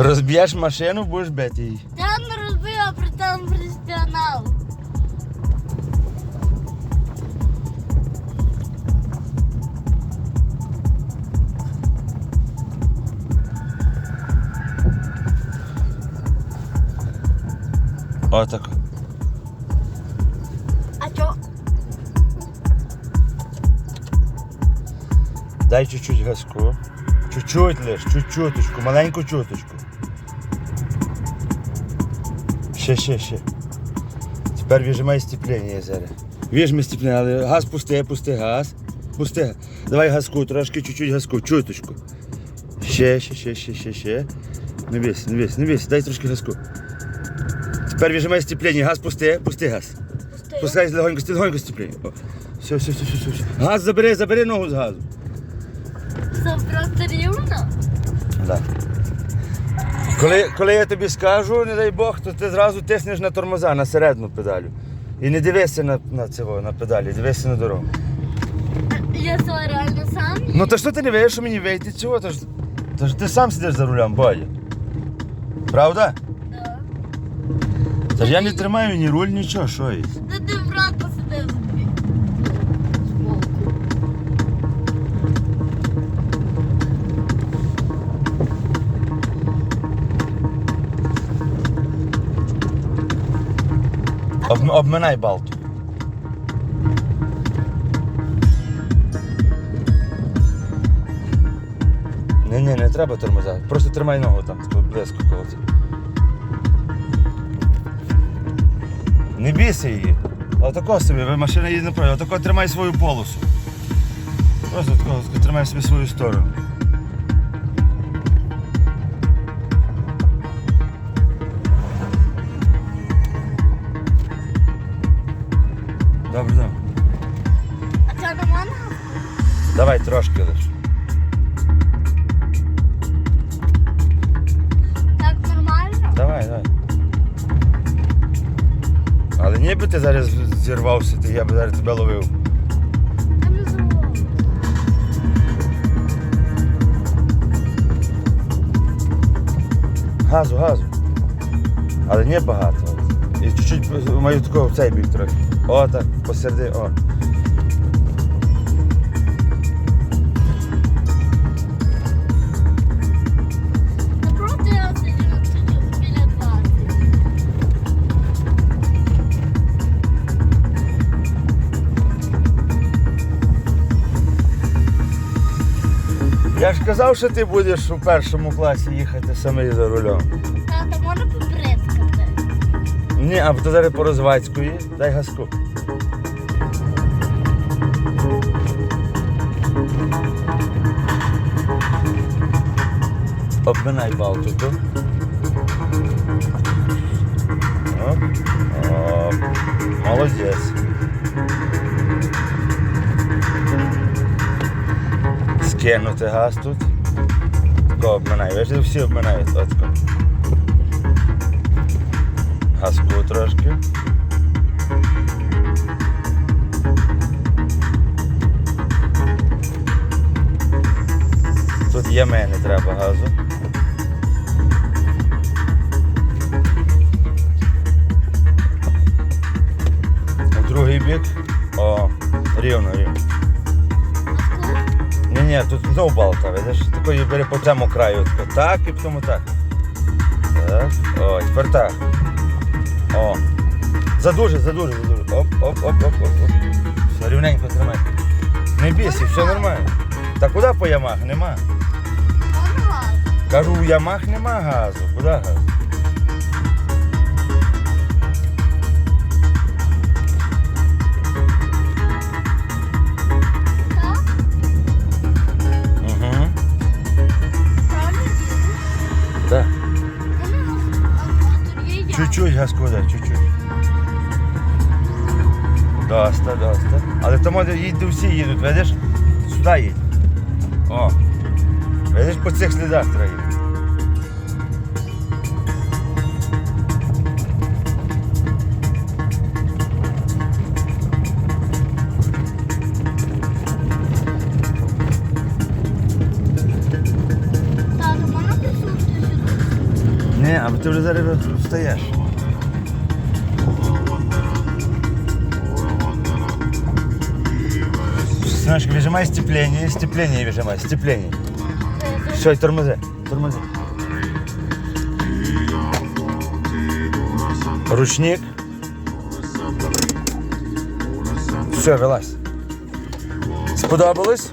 Розб'єш машину, будеш бити її. Та не розбив, а при тому професіонал. Отак. А чо? Дай чуть-чуть газку. Чуть-чуть лиш, чуть-чуточку, маленьку чуточку. Ще, ще, ще. Тепер віжимай стіплення зараз. Віжми стіплення, але газ пусти, пусти газ. Пусти. Давай газку, трошки, чуть-чуть газку, чуточку. Ще, ще, ще, ще, ще, ще. Не бійся, не бійся, не бійся, дай трошки газку. Тепер віжимай стіплення, газ пусти, пусти газ. Пускай легонько, легонько стіплення. О. Все, все, все, все, все. Газ забери, забери ногу з газу. Це просто рівно. Да. Коли, коли я тобі скажу, не дай Бог, то ти зразу тиснеш на тормоза, на середню педалю. І не дивися на, на цього, на педалі, дивися на дорогу. Я це реально сам. Ну то що ти не вийшов, що мені вийти цього? То ж, то ж ти сам сидиш за рулем, Бодя. Правда? Да. Та ж я не тримаю ні руль, нічого, що є. Об, обминай балту. Ні, ні, не треба тормоза. Просто тримай ногу там, тако близько коло. Не бійся її. Отако собі, ви машина їде направо. Отако тримай свою полосу. Просто тако, тако тримай собі свою сторону. Можна? Давай трошки лише. Так нормально? Давай, давай. Але ніби ти зараз зірвався, ти я б зараз тебе ловив. Я не зробила. Газу, газу. Але не багато. І чуть-чуть маю такого в цей бік трохи. О, так, посерди, о. Я ж казав, що ти будеш у першому класі їхати самий за рулем. Тата, можна поприскати? Ні, а то зараз по розвацької, дай газку. Обминай балтику. Оп, оп. Молодець. Скинути газ тут. Тако обминай. Ви ж всі обминають. Отко. Газку трошки. Тут є мене треба газу. У другий бік. О, рівно, рівно. Ні, тут знову балка, видиш, такої бери по цьому краю. Так і потім так. Так. О, тепер так. О. Задуже, задуже, задуже. Оп, оп, оп, оп, оп, оп. Все, рівненько тримай. Не бійся, все нормально. Та куди по ямах? Нема. Кажу, у ямах нема газу. Куди газ? Чуть-чуть дай, чуть-чуть. Доста, доста. Але тому їдь, всі їдуть, видиш? Сюди їдь. О. Видиш, по цих слідах треба їхати. Тато, можна сюди? Ні, а ти вже зараз встаєш. Сыночка, выжимай степление, степление выжимай, степление. Все, тормози, тормози. Ручник. Все, вилазь. Сподобалось?